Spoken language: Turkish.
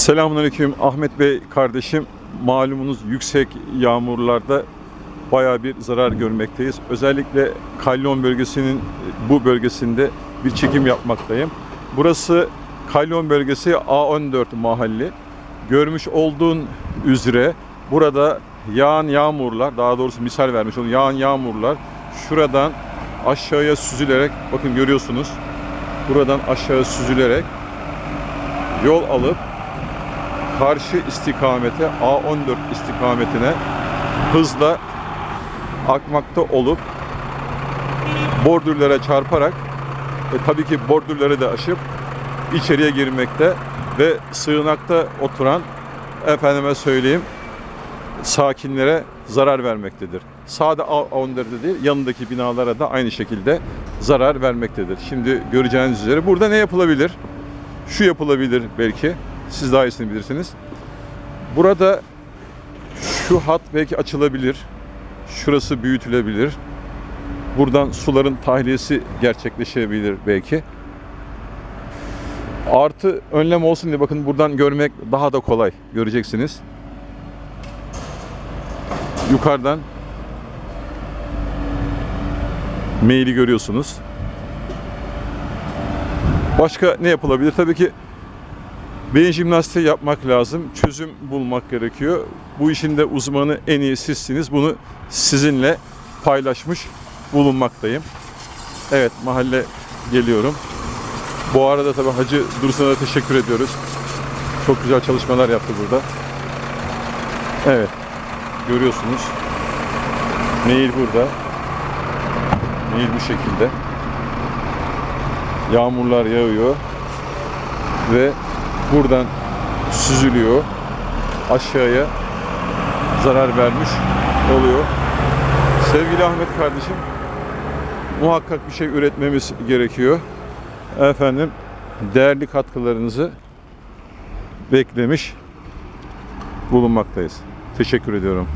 Selamünaleyküm Ahmet Bey kardeşim. Malumunuz yüksek yağmurlarda bayağı bir zarar görmekteyiz. Özellikle Kalyon bölgesinin bu bölgesinde bir çekim yapmaktayım. Burası Kalyon bölgesi A14 mahalli. Görmüş olduğun üzere burada yağan yağmurlar, daha doğrusu misal vermiş oldum, yağan yağmurlar şuradan aşağıya süzülerek, bakın görüyorsunuz, buradan aşağı süzülerek yol alıp karşı istikamete A14 istikametine hızla akmakta olup bordürlere çarparak e, tabii ki bordürleri de aşıp içeriye girmekte ve sığınakta oturan efendime söyleyeyim sakinlere zarar vermektedir. Sade A14'de değil yanındaki binalara da aynı şekilde zarar vermektedir. Şimdi göreceğiniz üzere burada ne yapılabilir? Şu yapılabilir belki. Siz daha iyisini bilirsiniz. Burada şu hat belki açılabilir. Şurası büyütülebilir. Buradan suların tahliyesi gerçekleşebilir belki. Artı önlem olsun diye bakın buradan görmek daha da kolay. Göreceksiniz. Yukarıdan maili görüyorsunuz. Başka ne yapılabilir? Tabii ki beyin jimnastiği yapmak lazım. Çözüm bulmak gerekiyor. Bu işin de uzmanı en iyi sizsiniz. Bunu sizinle paylaşmış bulunmaktayım. Evet mahalle geliyorum. Bu arada tabii Hacı Dursun'a da teşekkür ediyoruz. Çok güzel çalışmalar yaptı burada. Evet. Görüyorsunuz. Mail burada. Mail bu şekilde. Yağmurlar yağıyor. Ve buradan süzülüyor. Aşağıya zarar vermiş oluyor. Sevgili Ahmet kardeşim, muhakkak bir şey üretmemiz gerekiyor. Efendim, değerli katkılarınızı beklemiş bulunmaktayız. Teşekkür ediyorum.